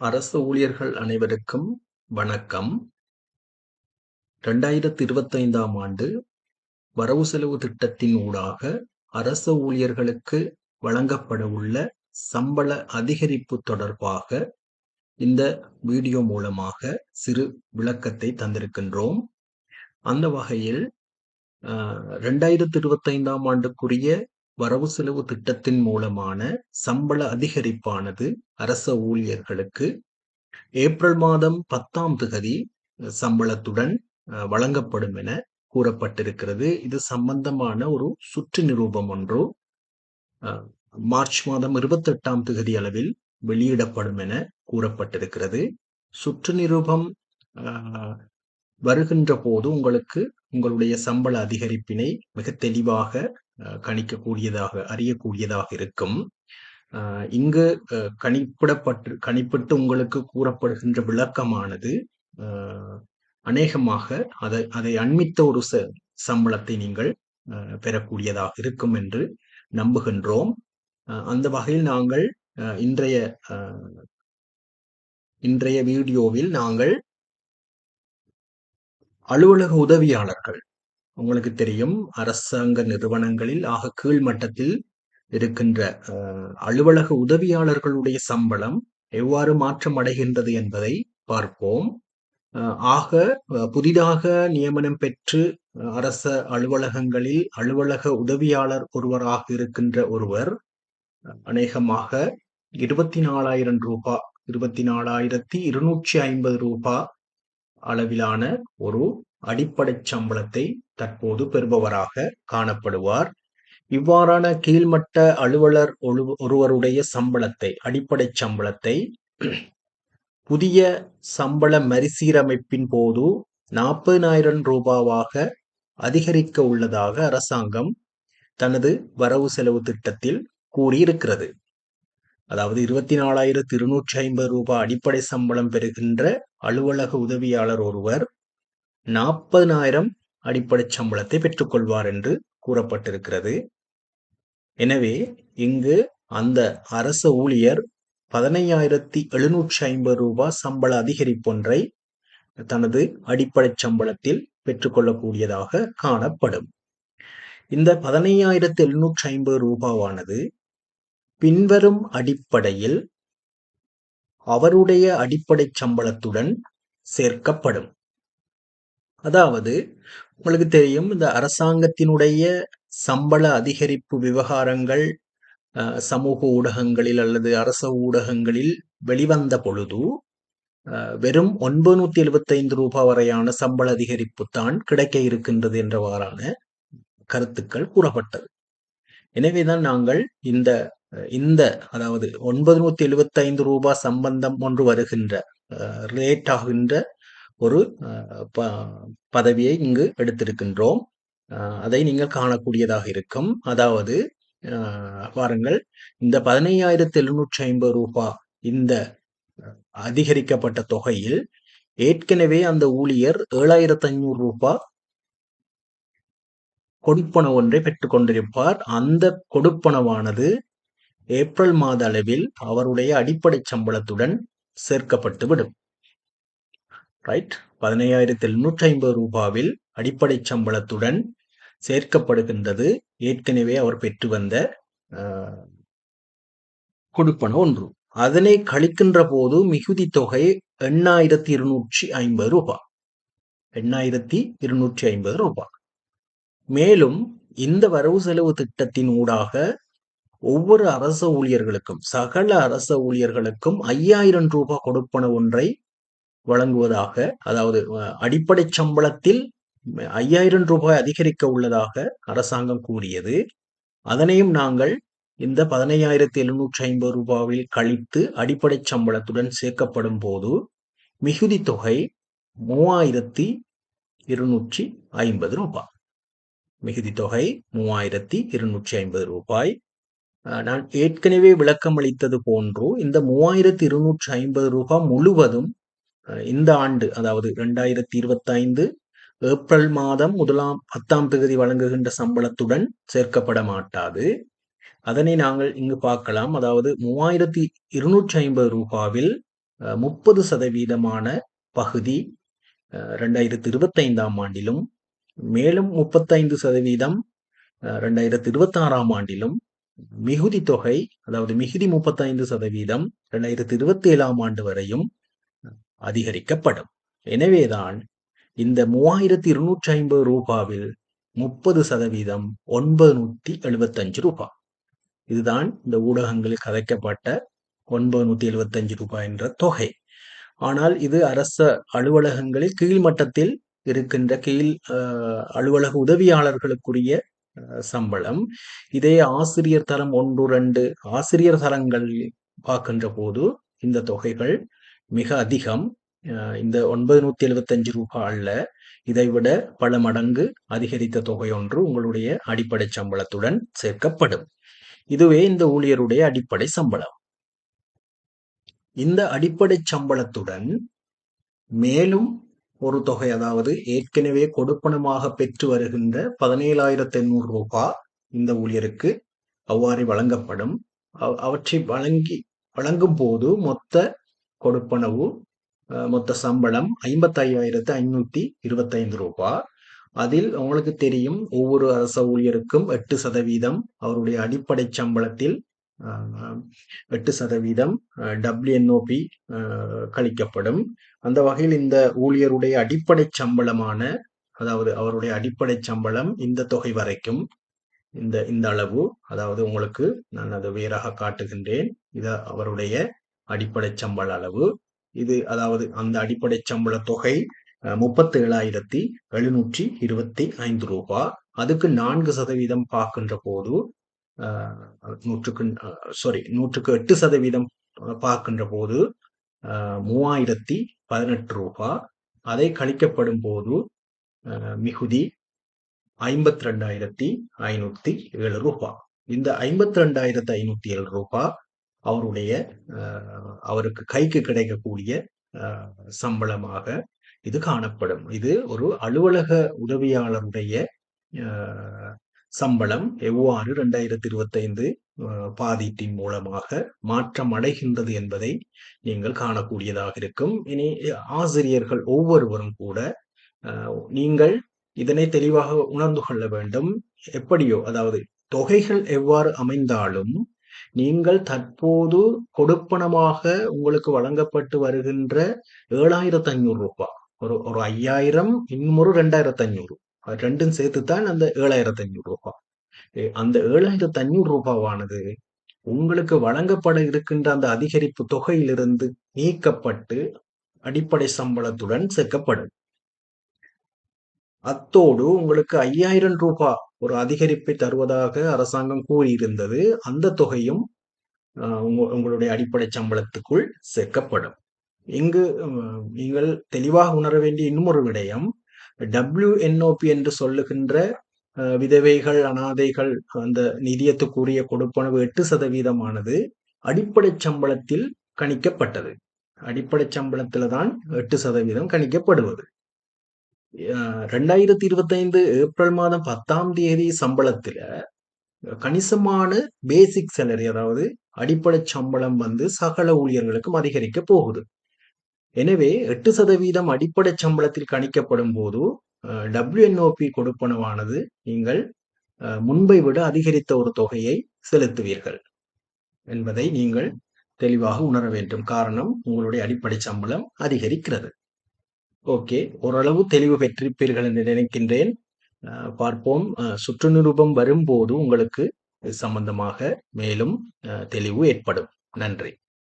அரசு ஊழியர்கள் அனைவருக்கும் வணக்கம். இரண்டாயிரத்து இருபத்தைந்தாம் ஆண்டு வரவு செலவு திட்டத்தின் ஊடாக அரசு ஊழியர்களுக்கு வழங்கப்படவுள்ள சம்பள அதிகரிப்பு தொடர்பாக இந்த வீடியோ மூலமாக சிறு விளக்கத்தை தந்திருக்கின்றோம். அந்த வகையில் ரெண்டாயிரத்தி இருபத்தைந்தாம் ஆண்டுக்குரிய வரவு செலவு திட்டத்தின் மூலமான சம்பள அதிகரிப்பானது அரச ஊழியர்களுக்கு ஏப்ரல் மாதம் பத்தாம் திகதி சம்பளத்துடன் வழங்கப்படும் என கூறப்பட்டிருக்கிறது. இது சம்பந்தமான ஒரு சுற்று நிரூபம் ஒன்று. மார்ச் மாதம் இருபத்தி எட்டாம் திகதி அளவில் வெளியிடப்படும் என கூறப்பட்டிருக்கிறது. சுற்று நிரூபம் வருகின்ற போது உங்களுக்கு உங்களுடைய சம்பள அதிகரிப்பினை மிக தெளிவாக கணிக்கக்கூடியதாக அறியக்கூடியதாக இருக்கும். இங்கு கணிப்பிடப்பட்டு கணிப்பிட்டு உங்களுக்கு கூறப்படுகின்ற விளக்கமானது அநேகமாக அதை அதை அண்மித்த ஒரு சம்பளத்தை நீங்கள் பெறக்கூடியதாக இருக்கும் என்று நம்புகின்றோம். அந்த வகையில் நாங்கள் இன்றைய இன்றைய வீடியோவில் நாங்கள் அலுவலக உதவியாளர்கள் உங்களுக்கு தெரியும் அரசாங்க நிறுவனங்களில் ஆக கீழ்மட்டத்தில் இருக்கின்ற அலுவலக உதவியாளர்களுடைய சம்பளம் எவ்வாறு மாற்றம் அடைகின்றது என்பதை பார்ப்போம். ஆக புதிதாக நியமனம் பெற்று அரச அலுவலகங்களில் அலுவலக உதவியாளர் ஒருவராக இருக்கின்ற ஒருவர் அநேகமாக இருபத்தி நாலாயிரம் ரூபாய் இருபத்தி நாலாயிரத்தி இருநூற்றி ஐம்பது ரூபாய் அளவிலான ஒரு அடிப்படை சம்பளத்தை தற்போது பெறுபவராக காணப்படுவார். இவ்வாறான கீழ்மட்ட அலுவலர் ஒருவருடைய சம்பளத்தை அடிப்படை சம்பளத்தை புதிய சம்பள மறுசீரமைப்பின் போது நாற்பதினாயிரம் ரூபாவாக அதிகரிக்க உள்ளதாக அரசாங்கம் தனது வரவு செலவு திட்டத்தில் கூறியிருக்கிறது. அதாவது இருபத்தி நாலாயிரத்தி இருநூற்றி ஐம்பது ரூபாய் அடிப்படை சம்பளம் பெறுகின்ற அலுவலக உதவியாளர் ஒருவர் நாற்பதினாயிரம் அடிப்படை சம்பளத்தை பெற்றுக்கொள்வார் என்று கூறப்பட்டிருக்கிறது. எனவே இங்கு அந்த அரச ஊழியர் பதினையாயிரத்தி எழுநூற்றி ஐம்பது ரூபாய் சம்பள அதிகரிப்பொன்றை தனது அடிப்படை சம்பளத்தில் பெற்றுக்கொள்ளக்கூடியதாக காணப்படும். இந்த பதினையாயிரத்தி எழுநூற்றி ஐம்பது ரூபாவானது பின்வரும் அடிப்படையில் அவருடைய அடிப்படை சம்பளத்துடன் சேர்க்கப்படும். அதாவது உங்களுக்கு தெரியும் இந்த அரசாங்கத்தினுடைய சம்பள அதிகரிப்பு விவகாரங்கள் சமூக ஊடகங்களில் அல்லது அரச ஊடகங்களில் வெளிவந்த பொழுது வெறும் ஒன்பது எழுபத்தி ஐந்து ரூபாய் வரையான சம்பள அதிகரிப்பு தான் கிடைக்க இருக்கின்றது என்றவாறான கருத்துக்கள் கூறப்பட்டது. எனவேதான் நாங்கள் இந்த இந்த அதாவது ஒன்பது நூத்தி எழுபத்தி ஐந்து ரூபாய் சம்பந்தம் ஒன்று வருகின்ற ரிலேட் ஆகின்ற ஒரு பதவியை இங்கு எடுத்திருக்கின்றோம். அதை நீங்கள் காணக்கூடியதாக இருக்கும். அதாவது வாருங்கள் இந்த பதினையாயிரத்தி எழுநூற்றி ஐம்பது ரூபாய் இந்த அதிகரிக்கப்பட்ட தொகையில் ஏற்கனவே அந்த ஊழியர் ஏழாயிரத்தி ஐநூறு ரூபாய் கொடுப்பன ஒன்றை பெற்றுக்கொண்டிருப்பார் அந்த கொடுப்பனவானது ஏப்ரல் மாத அளவில் அவருடைய அடிப்படை சம்பளத்துடன் சேர்க்கப்பட்டுவிடும். ரைட் பதினையாயிரத்தி எழுநூற்றி ஐம்பது ரூபாவில் அடிப்படை சம்பளத்துடன் சேர்க்கப்படுகின்றது. ஏற்கனவே அவர் பெற்று வந்த கொடுப்பன ஒன்று. அதனை கழிக்கின்ற போது மிகுதி தொகை எண்ணாயிரத்தி இருநூற்றி ஐம்பது ரூபாய் எண்ணாயிரத்தி இருநூற்றி ஐம்பது ரூபாய் மேலும் இந்த வரவு செலவு திட்டத்தின் ஊடாக ஒவ்வொரு அரச ஊழியர்களுக்கும் சகல அரச ஊழியர்களுக்கும் ஐயாயிரம் ரூபாய் கொடுப்பன ஒன்றை வழங்குவதாக அதாவது அடிப்படை சம்பளத்தில் ஐயாயிரம் ரூபாய் அதிகரிக்க உள்ளதாக அரசாங்கம் கூறியது. அதனையும் நாங்கள் இந்த பதினையாயிரத்தி எழுநூற்றி ஐம்பது ரூபாவில் கழித்து அடிப்படை சம்பளத்துடன் சேர்க்கப்படும் போது மிகுதி தொகை மூவாயிரத்தி இருநூற்றி ஐம்பது ரூபாய். மிகுதி தொகை மூவாயிரத்தி இருநூற்றி ஐம்பது ரூபாய். நான் ஏற்கனவே விளக்கம் அளித்தது போன்று இந்த மூவாயிரத்தி இருநூற்றி ஐம்பது ரூபாய் முழுவதும் இந்த ஆண்டு அதாவது இரண்டாயிரத்தி இருபத்தி ஐந்து ஏப்ரல் மாதம் முதலாம் பத்தாம் தேதி வழங்குகின்ற சம்பளத்துடன் சேர்க்கப்பட மாட்டாது. அதனை நாங்கள் இங்கு பார்க்கலாம். அதாவது மூவாயிரத்தி இருநூற்றி ஐம்பது ரூபாவில் முப்பது சதவீதமான பகுதி ரெண்டாயிரத்தி இருபத்தைந்தாம் ஆண்டிலும் மேலும் முப்பத்தைந்து சதவீதம் ரெண்டாயிரத்தி இருபத்தாறாம் ஆண்டிலும் மிகுதி தொகை அதாவது மிகுதி முப்பத்தைந்து சதவீதம் ரெண்டாயிரத்தி இருபத்தி ஏழாம் ஆண்டு வரையும் அதிகரிக்கப்படும். எனவேதான் இந்த மூவாயிரத்தி இருநூற்றி ஐம்பது ரூபாவில் முப்பது சதவீதம் ஒன்பது நூத்தி எழுபத்தஞ்சு ரூபாய் இதுதான் இந்த ஊடகங்களில் கதைக்கப்பட்ட ஒன்பது நூத்தி எழுபத்தஞ்சு ரூபாய் என்ற தொகை. ஆனால் இது அரச அலுவலகங்களில் கீழ்மட்டத்தில் இருக்கின்ற கீழ் அலுவலக உதவியாளர்களுக்குரிய சம்பளம். இதே ஆசிரியர் தரம் ஒன்று ரெண்டு ஆசிரியர் தரங்கள் பார்க்கின்ற போது இந்த தொகைகள் மிக அதிகம். இந்த ஒன்பது நூத்தி எழுபத்தஞ்சு ரூபாய் அல்ல இதைவிட பல மடங்கு அதிகரித்த தொகை ஒன்று உங்களுடைய அடிப்படை சம்பளத்துடன் சேர்க்கப்படும். இதுவே இந்த ஊழியருடைய அடிப்படை சம்பளம். இந்த அடிப்படை சம்பளத்துடன் மேலும் ஒரு தொகை அதாவது ஏற்கனவே கொடுப்பனமாக பெற்று வருகின்ற பதினேழாயிரத்தி எண்ணூறு ரூபாய் இந்த ஊழியருக்கு அவ்வாறு வழங்கப்படும். அவற்றை வழங்கி வழங்கும் போது மொத்த கொடுப்பனவு மொத்த சம்பளம் ஐம்பத்தி ஐயாயிரத்து ஐநூத்தி இருபத்தைந்து ரூபாய் அதில் உங்களுக்கு தெரியும் ஒவ்வொரு அரச ஊழியருக்கும் எட்டு சதவீதம் அவருடைய அடிப்படை சம்பளத்தில் எட்டு சதவீதம் டபிள்யூஎன்ஓபி கழிக்கப்படும். அந்த வகையில் இந்த ஊழியருடைய அடிப்படை சம்பளமான அதாவது அவருடைய அடிப்படை சம்பளம் இந்த தொகை வரைக்கும் இந்த இந்த அளவு. அதாவது உங்களுக்கு நான் அதை வேறாக காட்டுகின்றேன். இத அவருடைய அடிப்படை சம்பள அளவு. இது அதாவது அந்த அடிப்படை சம்பள தொகை முப்பத்தி ஏழாயிரத்தி எழுநூற்றி இருபத்தி ஐந்து ரூபாய் அதுக்கு நான்கு சதவீதம் பார்க்கின்ற போது நூற்றுக்கு சாரி நூற்றுக்கு எட்டு சதவீதம் பார்க்கின்ற போது மூவாயிரத்தி பதினெட்டு ரூபாய் அதை கழிக்கப்படும் போது மிகுதி ஐம்பத்தி ரெண்டாயிரத்தி ஐநூத்தி ஏழு ரூபாய் இந்த ஐம்பத்தி ரெண்டாயிரத்தி ஐநூத்தி ஏழு ரூபாய் அவருடைய அவருக்கு கைக்கு கிடைக்கக்கூடிய சம்பளமாக இது காணப்படும். இது ஒரு அலுவலக உதவியாளருடைய சம்பளம். எவ்வாறு இரண்டாயிரத்தி இருபத்தைந்து பாதீட்டின் மூலமாக மாற்றம் அடைகின்றது என்பதை நீங்கள் காணக்கூடியதாக இருக்கும். இனி ஆசிரியர்கள் ஒவ்வொருவரும் கூட நீங்கள் இதனை தெளிவாக உணர்ந்து கொள்ள வேண்டும். எப்படியோ அதாவது தொகைகள் எவ்வாறு அமைந்தாலும் நீங்கள் தற்போது கொடுப்பனமாக உங்களுக்கு வழங்கப்பட்டு வருகின்ற ஏழாயிரத்தி ஐநூறு ரூபாய் ஒரு ஒரு ஐயாயிரம் இன்னும் ஒரு ரெண்டாயிரத்தி ஐநூறு ரெண்டும் சேர்த்து தான் அந்த ஏழாயிரத்தி ஐநூறு ரூபாய் அந்த ஏழாயிரத்தி ஐநூறு ரூபாவானது உங்களுக்கு வழங்கப்பட இருக்கின்ற அந்த அதிகரிப்பு தொகையிலிருந்து நீக்கப்பட்டு அடிப்படை சம்பளத்துடன் சேர்க்கப்படும். அத்தோடு உங்களுக்கு ஐயாயிரம் ரூபாய் ஒரு அதிகரிப்பை தருவதாக அரசாங்கம் கூறியிருந்தது. அந்த தொகையும் உங்களுடைய அடிப்படை சம்பளத்துக்குள் சேர்க்கப்படும். இங்கு நீங்கள் தெளிவாக உணர வேண்டிய இன்னும் விடயம் டபிள்யூஎன்ஓபி என்று சொல்லுகின்ற விதவைகள் அனாதைகள் அந்த நிதியத்துக்குரிய கொடுப்பனவு எட்டு சதவீதமானது அடிப்படை சம்பளத்தில் கணிக்கப்பட்டது. அடிப்படை சம்பளத்துல தான் எட்டு சதவீதம் கணிக்கப்படுவது. ரெண்டாயிரத்தி இருபத்தைந்து ஏப்ரல் மாதம் பத்தாம் தேதி சம்பளத்துல கணிசமான பேசிக் சேலரி அதாவது அடிப்படை சம்பளம் வந்து சகல ஊழியர்களுக்கும் அதிகரிக்க போகுது. எனவே எட்டு சதவீதம் அடிப்படை சம்பளத்தில் கணிக்கப்படும் போது டபிள்யூஎன்ஓபி கொடுப்பனவானது நீங்கள் முன்பை விட அதிகரித்த ஒரு தொகையை செலுத்துவீர்கள் என்பதை நீங்கள் தெளிவாக உணர வேண்டும். காரணம் உங்களுடைய அடிப்படை சம்பளம் அதிகரிக்கிறது. ஓகே ஓரளவு தெளிவு பெற்றிருப்பீர்கள் என்று நினைக்கின்றேன். பார்ப்போம். சுற்று நிருபம் வரும்போது உங்களுக்கு சம்பந்தமாக மேலும் தெளிவு ஏற்படும். நன்றி.